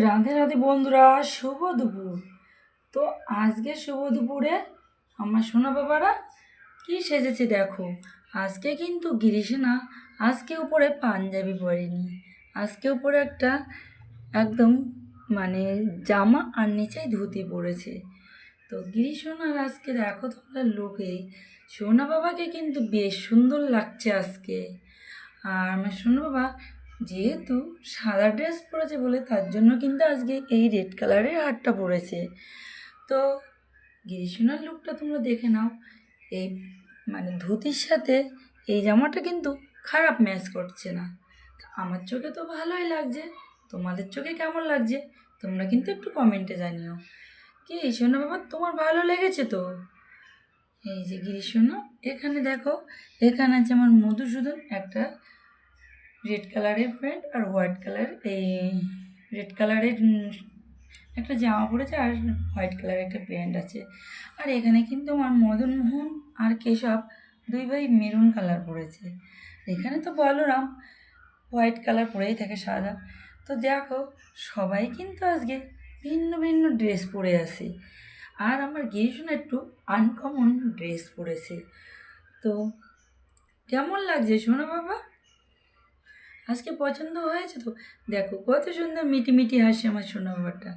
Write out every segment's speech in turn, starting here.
রাধে রাধে বন্ধুরা, শুভ দুপুর। তো আজকে শুভ দুপুরে আমার সোনা বাবারা কি সেজেছে দেখো। আজকে কিন্তু গিরিশনা আজকে উপরে পাঞ্জাবি পরেনি। আজকে উপরে একটা একদম মানে জামা আর নিচেই ধুতি পড়েছে তো গিরিশোনার আজকে দেখো তোমরা লোকে সোনা বাবাকে কিন্তু বেশ সুন্দর লাগছে আজকে। আর আমার সোনা বাবা যেহেতু সাদা ড্রেস পরেছে বলে তার জন্য কিন্তু আজকে এই রেড কালারের হারটা পরেছে। তো গিরিশোনার লুকটা তোমরা দেখে নাও। এই মানে ধুতির সাথে এই জামাটা কিন্তু খারাপ ম্যাচ করছে না। আমার চোখে তো ভালোই লাগছে। তোমাদের চোখে কেমন লাগছে? তোমরা কিন্তু একটু কমেন্টে জানিও। কি সোনা বাবা, তোমার ভালো লেগেছে তো? এই যে গিরিশোনা, এখানে দেখো, এখানে আছে আমার মধুসূদন একটা রেড কালারের প্যান্ট আর হোয়াইট কালার এই রেড কালারের একটা জামা পড়েছে আর হোয়াইট কালারের একটা প্যান্ট আছে। আর এখানে কিন্তু আমার মদন মোহন আর কেশব দুই ভাই মেরুন কালার পরেছে। এখানে তো বলরাম হোয়াইট কালার পরেই থাকে সাদা। তো দেখো সবাই কিন্তু আজকে ভিন্ন ভিন্ন ড্রেস পরে আছে। আর আমার গিরিশোনা একটু আনকমন ড্রেস পরেছে। তো কেমন লাগছে শোনো বাবা? আজকে পছন্দ হয়েছে তো? দেখো, কত সুন্দর মিটি মিটি হাসি আমার সোনা বাবাটা।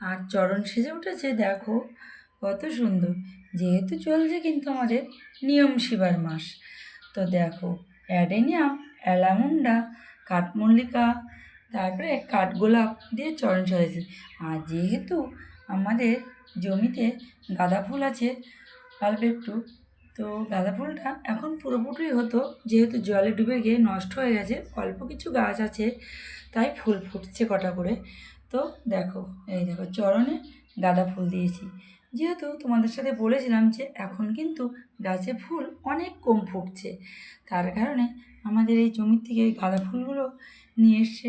আর চরণ সেজে উঠেছে, দেখো, কত সুন্দর। যেহেতু চলছে কিন্তু আমাদের নিয়ম শিবার মাস। তো দেখো, অ্যাডেনিয়াম, অ্যালামুন্ডা, কাঠমল্লিকা, তারপরে কাঠগোলাপ দিয়ে চরণ সাজাইছে আর যেহেতু আমাদের জমিতে গাঁদা ফুল আছে, অল্প একটু তো গাঁদা ফুলটা এখন পুরোপুরি হতো, যেহেতু জলে ডুবে গিয়ে নষ্ট হয়ে গেছে, অল্প কিছু গাছ আছে, তাই ফুল ফুটছে কটা করে। তো দেখো, এই দেখো, চরণে গাঁদা ফুল দিয়েছি। যেহেতু তোমাদের সাথে বলেছিলাম যে এখন কিন্তু গাছে ফুল অনেক কম ফুটছে, তার কারণে আমাদের এই জমির থেকে গাঁদা ফুলগুলো নিয়ে এসছে।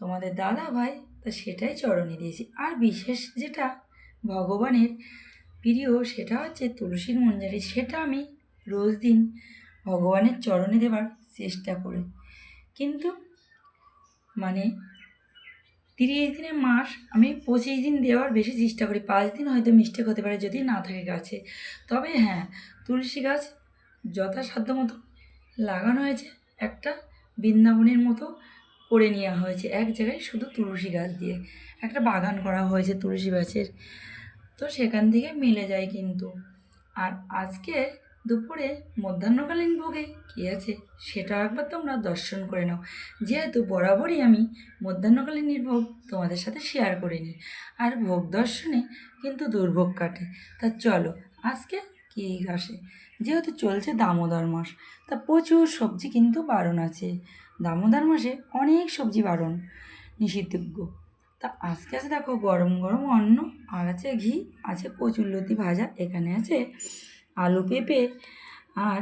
তোমাদের দাদা ভাই, তা সেটাই চরণে দিয়েছি। আর বিশেষ যেটা ভগবানের প্রিয় সেটা হচ্ছে তুলসীর মঞ্জারি, সেটা আমি রোজ দিন ভগবানের চরণে দেবার চেষ্টা করি। কিন্তু মানে তিরিশ দিনের মাস আমি পঁচিশ দিন দেওয়ার বেশি চেষ্টা করি, পাঁচ দিন হয়তো মিস্টেক হতে পারে যদি না থাকে গাছে। তবে হ্যাঁ তুলসী গাছ যথাসাধ্য মতো লাগানো হয়েছে, একটা বৃন্দাবনের মতো করে নেওয়া হয়েছে। এক জায়গায় শুধু তুলসী গাছ দিয়ে একটা বাগান করা হয়েছে তুলসী গাছের। তো সেখান থেকে মিলে যায় কিন্তু। আর আজকে দুপুরে মধ্যাহ্নকালীন ভোগে কী আছে সেটা একবার তোমরা দর্শন করে নাও। যেহেতু বরাবরই আমি মধ্যাহ্নকালীন ভোগ তোমাদের সাথে শেয়ার করে নিই। আর ভোগ দর্শনে কিন্তু দুর্ভোগ কাটে। তা চলো, আজকে কী আসে? যেহেতু চলছে দামোদর মাস, তা প্রচুর সবজি কিন্তু বারণ আছে। দামোদর মাসে অনেক সবজি বারণ নিষিদ্ধযোগ্য তা আজকে আছে দেখো গরম গরম অন্ন, আর আছে ঘি, আছে কচুরলতি ভাজা, এখানে আছে আলু পেঁপে, আর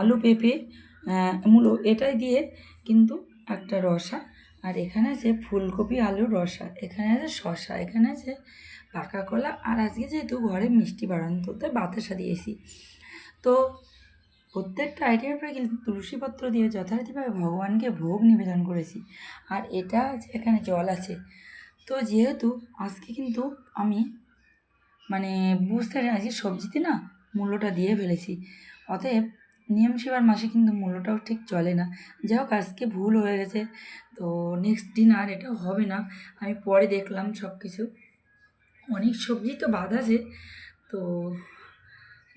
আলু পেঁপে মূলো, এটাই দিয়ে কিন্তু একটা রসা, আর এখানে আছে ফুলকপি আলুর রসা, এখানে আছে শসা, এখানে আছে পাকা কলা, আর আজকে যেহেতু ঘরে মিষ্টি বাড়ানো, তো তাই বাতাসা দিয়েছি। তো প্রত্যেকটা আইটেমের পরে কিন্তু তুলসী পত্র দিয়ে যথারীতিভাবে ভগবানকে ভোগ নিবেদন করেছি। আর এটা এখানে জল আছে, তো যেহেতু আজকে কিন্তু আমি মানে বুঝতে আজকে সবজিতে না মূল্যটা দিয়ে ফেলেছি, অতএব নিয়ম সেবার মাসে কিন্তু মূল্যটাও ঠিক চলে না। যাই হোক, আজকে ভুল হয়ে গেছে, তো নেক্সট দিন আর এটা হবে না, আমি পরে দেখলাম সব কিছু অনেক সবজি তো বাদ আছে, তো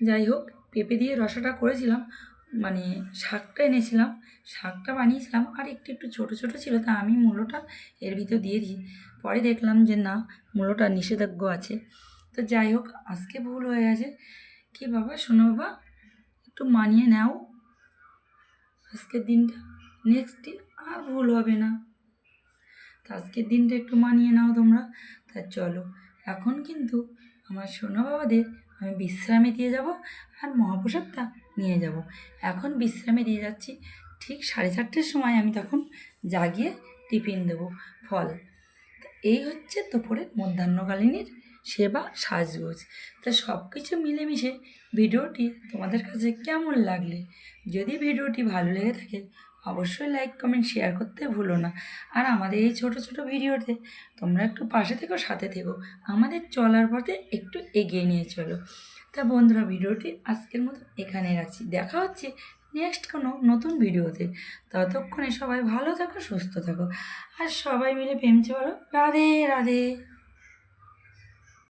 যাই হোক পেঁপে দিয়ে রসাটা করেছিলাম মানে শাকটা এনেছিলাম, শাকটা বানিয়েছিলাম, আর একটু একটু ছোটো ছোটো ছিল, তা আমি মূলোটা এর ভিতর দিয়ে দিই। পরে দেখলাম যে না মূলোটা নিষেধাজ্ঞ আছে। তো যাই হোক, আজকে ভুল হয়ে গেছে। কি বাবা, শোনো বাবা, একটু মানিয়ে নাও। আজকের দিনটা নেক্সট দিন আর ভুল হবে না। তো আজকের দিনটা একটু মানিয়ে নাও তোমরা। তা চলো, এখন কিন্তু আমার সোনা বাবাদের আমি বিশ্রামে দিয়ে যাব আর মহাপ্রসাদটা নিয়ে যাব। এখন বিশ্রামে দিয়ে যাচ্ছি। ঠিক সাড়ে চারটের সময় আমি তখন জাগিয়ে টিফিন দেবো, ফল। এই হচ্ছে দুপুরের মধ্যাহ্নকালীনের সেবা সাজগোজ। তা সব কিছু মিলেমিশে ভিডিওটি তোমাদের কাছে কেমন লাগলে? যদি ভিডিওটি ভালো লেগে থাকে অবশ্যই লাইক কমেন্ট শেয়ার করতে ভুলো না। আর আমাদের এই ছোট ছোট ভিডিওতে তোমরা একটু পাশে থেকো, সাথে থেকো। আমাদের চলার পথে একটু এগিয়ে নিয়ে চলো। তা বন্ধুরা, ভিডিওটি আজকের মতো এখানে রাখছি। দেখা হচ্ছে নেক্সট কোনো নতুন ভিডিওতে। ততক্ষণে সবাই ভালো থাকো, সুস্থ থাকো। আর সবাই মিলে প্রেমছে বলো রাধে রাধে।